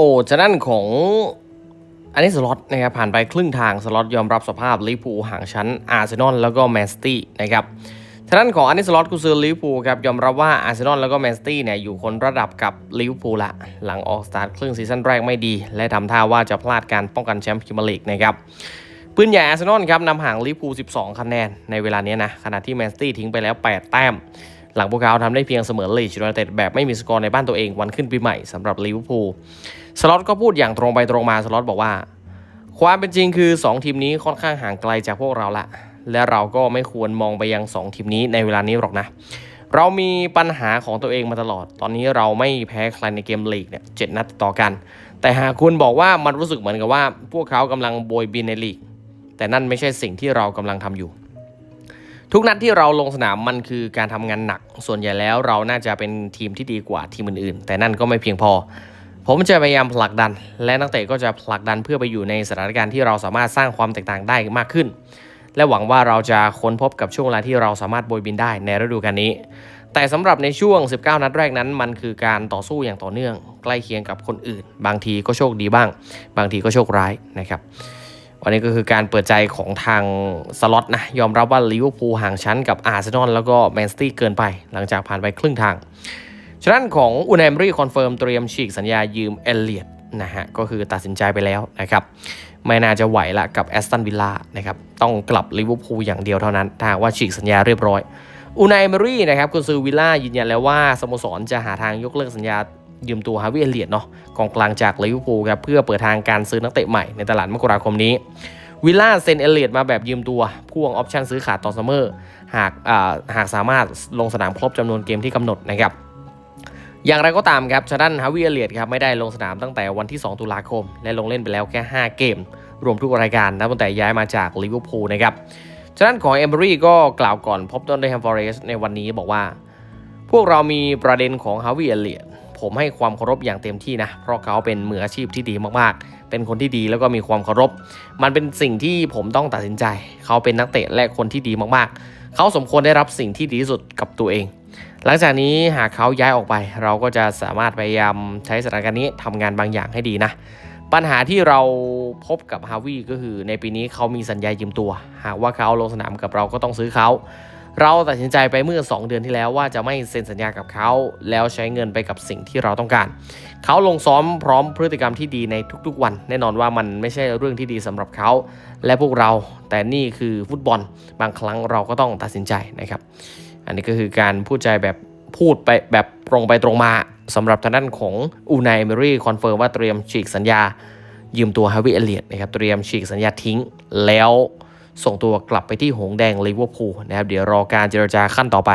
โอ้ฉะนั้นของอันนี้สล็อตนะครับผ่านไปครึ่งทางสล็อตยอมรับสภาพลิเวอร์พูห่างชั้นอาร์เซนอลแล้วก็แมนซิตี้นะครับฉะนั้นของอันนี้สล็อตกุซือลิเวอร์พูครับยอมรับว่าอาร์เซนอลแล้วก็แมนซิตี้เนี่ยอยู่คนระดับกับลิเวอร์พูละ หลังออกสตาร์ทครึ่งซีซั่นแรกไม่ดี และทำท่าว่าจะพลาดการป้องกันแชมป์พรีเมียร์ลีกนะครับปืนใหญ่อาร์เซนอลครับนำห่างลิเวอร์พู12 คะแนนในเวลานี้นะขณะที่แมนซิตี้ทิ้งไปแล้ว 8 แต้ม หลังพวกเขาทำได้เพียงเสมอลีดยูไนเต็ดแบบไม่มีสกอร์ในบ้านตัวเองวันขึ้นปีใหม่สำหรับลิเวอร์พูลสล็อตก็พูดอย่างตรงไปตรงมาสล็อตบอกว่า ความเป็นจริงคือ 2 ทีมนี้ค่อนข้างห่างไกลจากพวกเราละ และเราก็ไม่ควรมองไปยัง 2 ทีมนี้ในเวลานี้หรอกนะ เรามีปัญหาของตัวเองมาตลอด ตอนนี้เราไม่แพ้ใครในเกมลีกเนี่ยเจ็ดนัดต่อกัน แต่หากคุณบอกว่ามันรู้สึกเหมือนกับว่า พวกเขากำลังโบยบินในลีกแต่นั่นไม่ใช่สิ่งที่เรากำลังทำอยู่ ทุกนัดที่เราลงสนามมันคือการทำงานหนัก ส่วนใหญ่แล้วเราน่าจะเป็นทีมที่ดีกว่าทีมอื่นๆ แต่นั่นก็ไม่เพียงพอ ผมจะพยายามผลักดัน และนักเตะก็จะผลักดันเพื่อไปอยู่ในสถานการณ์ที่เราสามารถสร้างความแตกต่างได้มากขึ้น และหวังว่าเราจะค้นพบกับช่วงเวลาที่เราสามารถโบยบินได้ในฤดูกาลนี้ แต่สำหรับในช่วง 19 นัดแรกนั้นมันคือการต่อสู้อย่างต่อเนื่อง ใกล้เคียงกับคนอื่น บางทีก็โชคดีบ้าง บางทีก็โชคร้ายนะครับ วันนี้ก็คือการเปิดใจของทางสล็อตนะ ยอมรับว่าลิเวอร์พูลห่างชั้นกับอาร์เซนอลแล้วก็แมนซิตี้เกินไป หลังจากผ่านไปครึ่งทาง ฉะนั้นของอุน a มรี่คอนเฟิร์มเตรียมฉีกสัญญายืมเอลเลียดนะฮะ ก็คือตัดสินใจไปแล้วนะครับ ไม่น่าจะไหวละกับแอสตันวิลล่านะครับ ต้องกลับลิเวอร์พูลอย่างเดียวเท่านั้นถ้าว่าฉีกสัญญาเรียบร้อยอุน a มรี่นะครับคุณซือวิลล่ายืนยันแล้วว่าสโมสรจะหาทางยกเลิกสัญญา ยืมตัวฮาวิเอเลียดเนาะกองกลางจากลิเวอร์พูลครับเพื่อเปิดทางการซื้อนักเตะใหม่ในตลาดมกราคมนี้วิลล่าเซนเอเลียดมาแบบยืมตัวพ่วงออปชั่นซื้อขาดต่อซัมเมอร์หากาหากสามารถลงสนามครบจำนวนเกมที่กำหนดนะครับอย่างไรก็ตามครับชาดันฮาวิเอเลียดครับไม่ได้ลงสนามตั้งแต่วันที่ 2 ตุลาคม และลงเล่นไปแล้วแค่ 5 เกม รวมทุกรายการนับตั้งแต่ย้ายมาจากลิเวอร์พูลนะครับชาดันของเอมเบอรี่ก็กล่าวก่อนพบต้นเดแฮมฟอร์เรสในวันนี้บอกว่า พวกเรามีประเด็นของฮาวิเอเลียด ผมให้ความเคารพอย่างเต็มที่นะ เพราะเขาเป็นมืออาชีพที่ดีมากๆ เป็นคนที่ดีแล้วก็มีความเคารพ มันเป็นสิ่งที่ผมต้องตัดสินใจ เขาเป็นนักเตะและคนที่ดีมากๆ เขาสมควรได้รับสิ่งที่ดีที่สุดกับตัวเอง หลังจากนี้หากเขาย้ายออกไป เราก็จะสามารถพยายามใช้สถานการณ์นี้ทำงานบางอย่างให้ดีนะ ปัญหาที่เราพบกับฮาวิก็คือในปีนี้เขามีสัญญายืมตัว หากว่าเขาลงสนามกับเราก็ต้องซื้อเขา เราตัดสินใจไปเมื่อ 2 เดือนที่แล้วว่าจะไม่เซ็นสัญญากับเขา แล้วใช้เงินไปกับสิ่งที่เราต้องการ เขาลงซ้อมพร้อมพฤติกรรมที่ดีในทุกๆวัน แน่นอนว่ามันไม่ใช่เรื่องที่ดีสำหรับเขา และพวกเรา แต่นี่คือฟุตบอล บางครั้งเราก็ต้องตัดสินใจนะครับ อันนี้ก็คือการพูดใจแบบพูดไปแบบตรงไปตรงมาสำหรับทางด้านของอูนายเมรี่คอนเฟิร์มว่าเตรียมฉีกสัญญา ยืมตัวฮาวิเอเลียดนะครับเตรียมฉีกสัญญาทิ้งแล้ว ส่งตัวกลับไปที่หงแดงลิเวอร์พูลนะครับเดี๋ยวรอการเจรจาขั้นต่อไป